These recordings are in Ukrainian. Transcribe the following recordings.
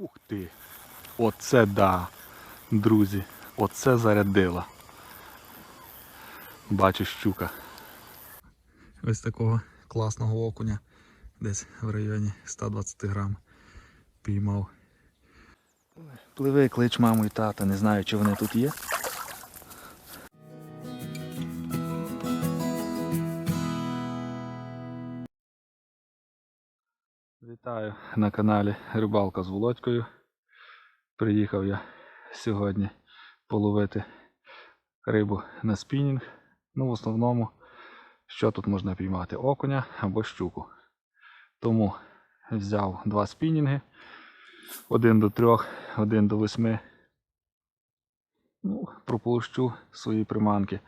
Ух ти! Оце да, друзі, оце зарядила. Бачу щука. Ось такого класного окуня. Десь в районі 120 грам піймав. Пливи, клич маму і тата, не знаю, чи вони тут є. Вітаю на каналі Рибалка з Володькою. Приїхав я сьогодні половити рибу на спінінг. Ну, в основному, що тут можна піймати? Окуня або щуку. Тому взяв два спінінги. Один до трьох, один до восьми. Ну, пропущу свої приманки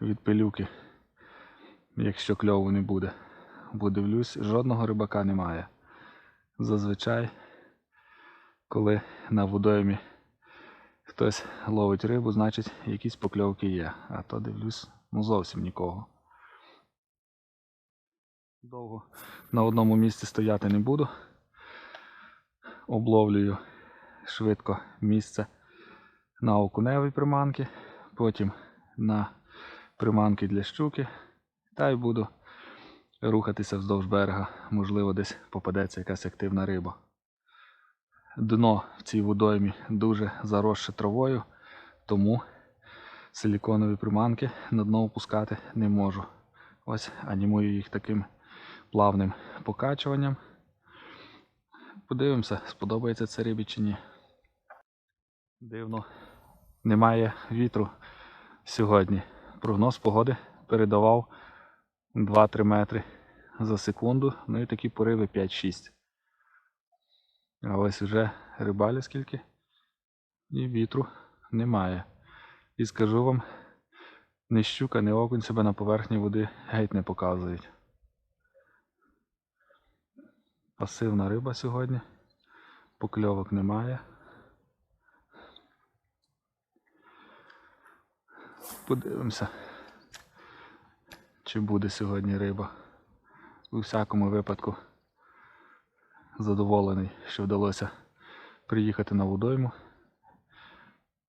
від пилюки, якщо кльову не буде. Бо дивлюсь, жодного рибака немає. Зазвичай, коли на водоймі хтось ловить рибу, значить якісь покльовки є. А то дивлюсь, ну зовсім нікого. Довго на одному місці стояти не буду. Обловлюю швидко місце на окуневій приманки, потім на приманки для щуки, та й буду рухатися вздовж берега, можливо, десь попадеться якась активна риба. Дно в цій водоймі дуже заросше травою, тому силіконові приманки на дно опускати не можу. Ось анімую їх таким плавним покачуванням. Подивимося, сподобається це рибі чи ні. Дивно, немає вітру сьогодні. Прогноз погоди передавав 2-3 метри за секунду, ну і такі пориви 5-6. А ось вже рибалі скільки. І вітру немає. І скажу вам, ні щука, ні окунь себе на поверхні води геть не показують. Пасивна риба сьогодні. Покльовок немає. Подивимося чи буде сьогодні риба. У всякому випадку задоволений, що вдалося приїхати на водойму,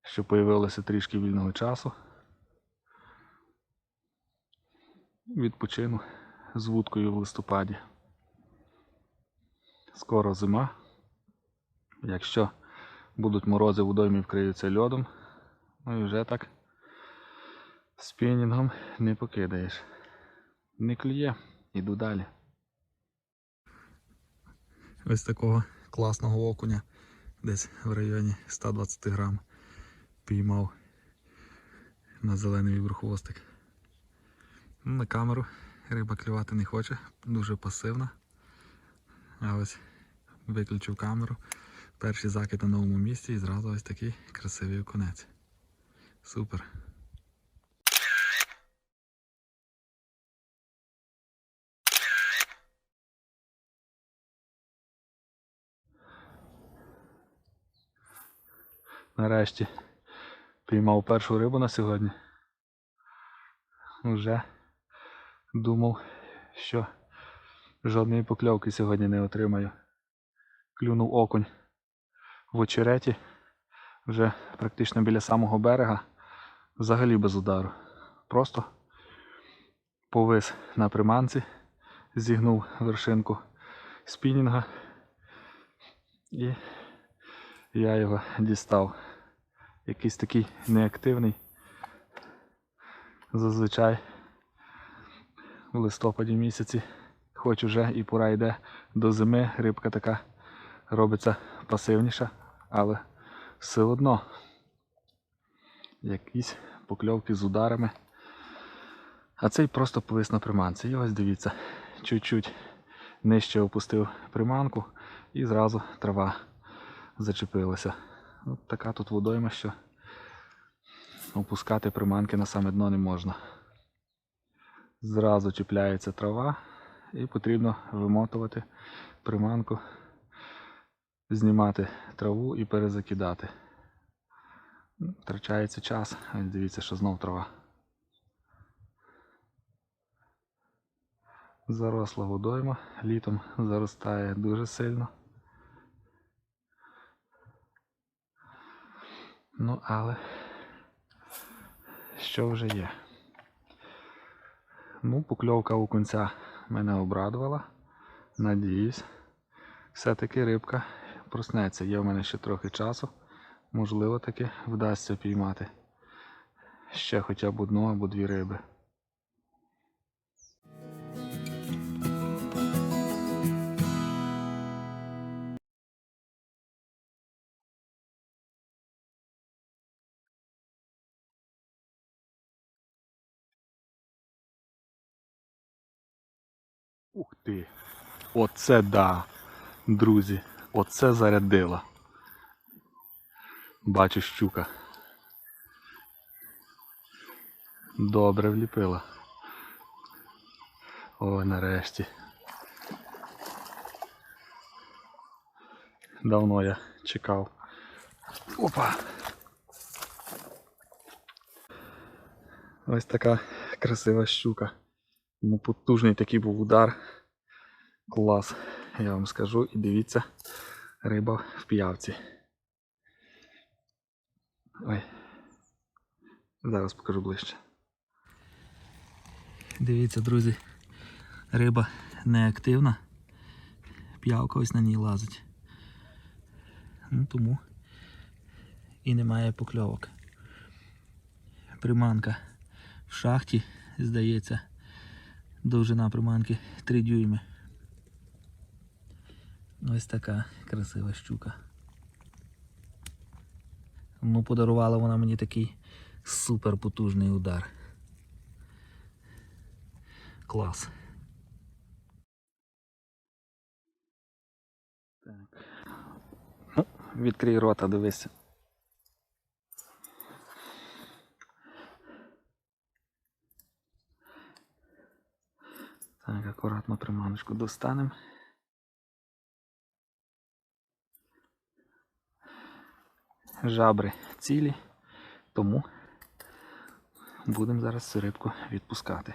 що появилося трішки вільного часу. Відпочину з вудкою в листопаді. Скоро зима. Якщо будуть морози водоймі вкриються льодом, ну і вже так спінінгом не покидаєш. Не клює, іду далі. Ось такого класного окуня, десь в районі 120 грам піймав на зелений віброхвостик. На камеру риба клювати не хоче, дуже пасивна. А ось виключив камеру. Перший закид на новому місці і зразу ось такий красивий окунець. Супер. Нарешті піймав першу рибу на сьогодні. Уже думав, що жодної покльовки сьогодні не отримаю. Клюнув окунь в очереті, вже практично біля самого берега, взагалі без удару. Просто повис на приманці, зігнув вершинку спінінга і я його дістав. Якийсь такий неактивний. Зазвичай в листопаді місяці, хоч уже і пора йде до зими, рибка така робиться пасивніша, але все одно якісь покльовки з ударами. А цей просто повис на приманці. І ось дивіться, чуть-чуть нижче опустив приманку і зразу трава зачепилася. От така тут водойма, що опускати приманки на саме дно не можна. Зразу чіпляється трава і потрібно вимотувати приманку, знімати траву і перезакидати. Втрачається час, дивіться, що знов трава. Заросла водойма, літом заростає дуже сильно. Ну, але що вже є? Ну, покльовка у кінця мене обрадувала. Надіюсь, все-таки рибка проснеться. Є в мене ще трохи часу. Можливо, таки вдасться піймати ще хоча б одну або дві риби. Ух ти! Оце да, друзі, оце зарядила. Бачу щука. Добре вліпила. О, нарешті. Давно я чекав. Опа! Ось така красива щука. Ну, потужний такий був удар. Клас, я вам скажу. І дивіться, риба в піявці. Ой. Зараз покажу ближче. Дивіться, друзі, риба неактивна. П'явка ось на ній лазить. Ну, тому і немає покльовок. Приманка в шахті, здається, довжина приманки 3 дюйми. Ось така красива щука. Ну, подарувала вона мені такий супер потужний удар. Клас. Так. Ну, відкрий рота, дивися. Так, акуратно приманочку достанемо. Жабри цілі, тому будемо зараз цю рибку відпускати.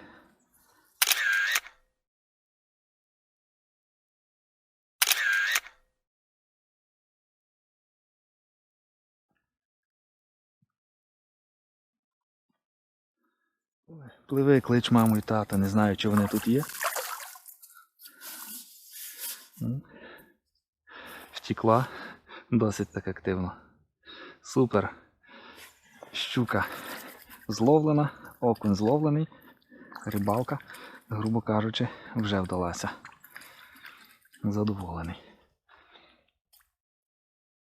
Пливи, клич маму і тата, не знаю, чи вони тут є. Втекла досить так активно. Супер. Щука зловлена, окунь зловлений, рибалка, грубо кажучи, вже вдалася. Задоволений.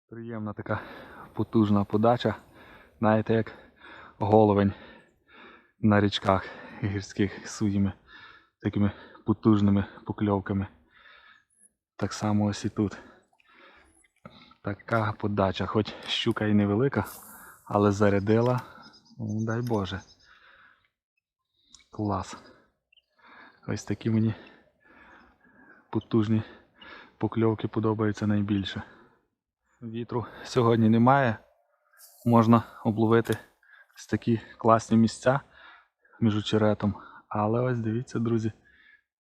Приємна така потужна подача. Знаєте, як головень на річках гірських своїми такими потужними покльовками. Так само ось і тут. Така подача, хоч щука і невелика, але зарядила, ну, дай Боже. Клас. Ось такі мені потужні покльовки подобаються найбільше. Вітру сьогодні немає. Можна обловити ось такі класні місця між очеретом. Але ось дивіться, друзі,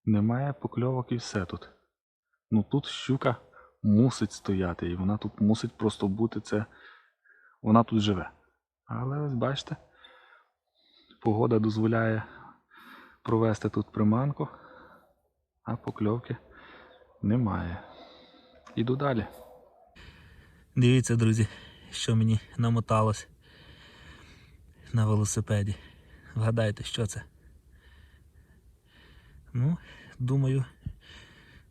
немає покльовок і все тут. Ну тут щука мусить стояти, і вона тут мусить просто бути це. Вона тут живе. Але ось бачите, погода дозволяє провести тут приманку, а покльовки немає. Іду далі. Дивіться, друзі, що мені намоталось на велосипеді. Вгадайте, що це? Ну, думаю,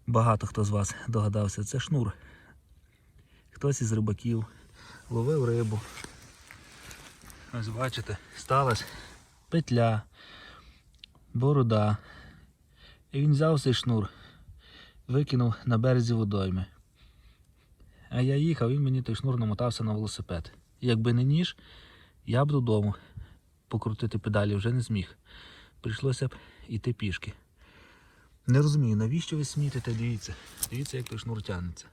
багато хто з вас догадався, це шнур. Хтось із рибаків ловив рибу. Ось бачите, сталася петля, борода. І він взяв цей шнур, викинув на березі водойми. А я їхав, він мені той шнур намотався на велосипед. Якби не ніж, я б додому покрутити педалі вже не зміг. Прийшлося б іти пішки. Не розумію, навіщо ви смітите, дивіться. Дивіться, як той шнур тягнеться.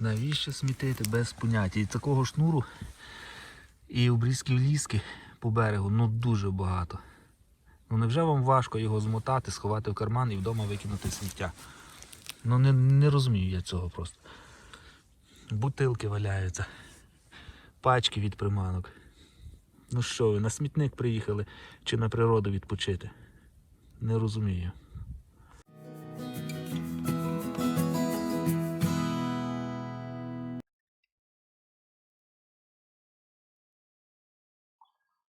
Навіщо смітити без поняття? І такого шнуру і обрізків ліски по берегу ну дуже багато. Ну невже вам важко його змотати, сховати в карман і вдома викинути сміття? Ну не, не розумію я цього просто. Бутилки валяються. пачки від приманок. Ну що ви, на смітник приїхали чи на природу відпочити? Не розумію.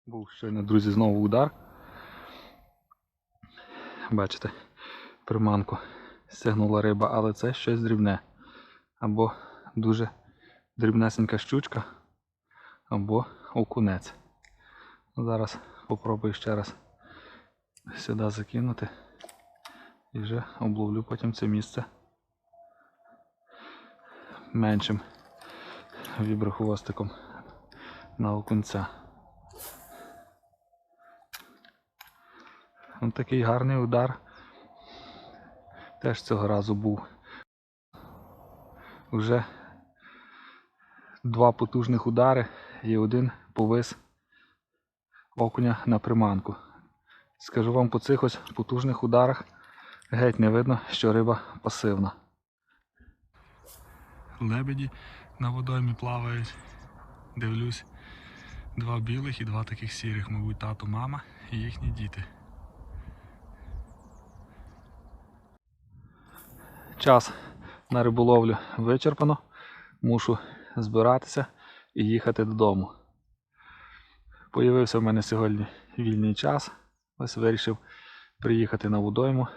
Був щойно, друзі, знову удар. Бачите, приманку стягнула риба, але це щось дрібне. Або дуже дрібнесенька щучка, або окунець. Зараз попробую ще раз сюди закинути і вже обловлю потім це місце меншим віброхвостиком на окунця. Ось такий гарний удар. Теж цього разу був. Вже два потужних удари і один повис окуня на приманку. Скажу вам по цих ось потужних ударах геть не видно, що риба пасивна. Лебеді на водоймі плавають. Дивлюсь, два білих і два таких сірих, мабуть, тато, мама і їхні діти. Час на риболовлю вичерпано. Мушу збиратися і їхати додому. Появився в мене сьогодні вільний час. Ось вирішив приїхати на водойму,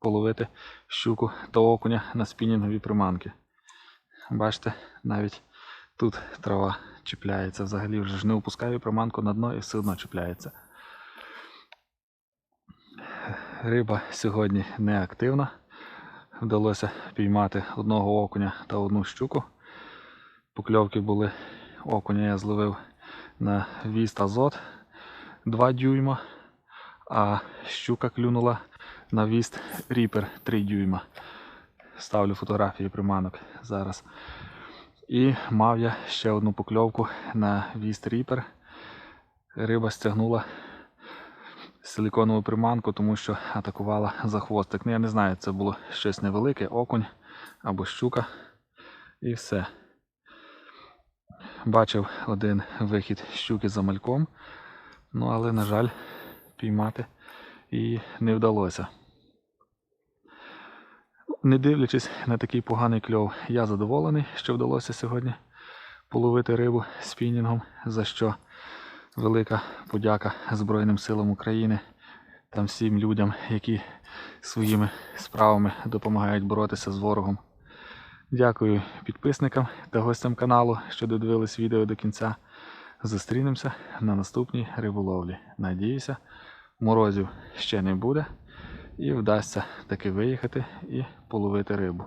половити щуку та окуня на спінінгові приманки. Бачите, навіть тут трава чіпляється. Взагалі вже ж не опускаю приманку на дно і все одно чіпляється. Риба сьогодні не активна. Вдалося піймати одного окуня та одну щуку. Покльовки були окуня я зловив на віст азот 2 дюйма, а щука клюнула на віст ріпер 3 дюйма. Ставлю фотографії приманок зараз. І мав я ще одну покльовку на віст ріпер. Риба стягнула силиконову приманку, тому що атакувала за хвостик. Ну, я не знаю, це було щось невелике, окунь або щука. І все. Бачив один вихід щуки за мальком, ну але, на жаль, піймати і не вдалося. Не дивлячись на такий поганий кльов, я задоволений, що вдалося сьогодні половити рибу спінінгом, за що велика подяка Збройним силам України та всім людям, які своїми справами допомагають боротися з ворогом. Дякую підписникам та гостям каналу, що додивились відео до кінця. Зустрінемося на наступній риболовлі. Надіюся, морозів ще не буде і вдасться таки виїхати і половити рибу.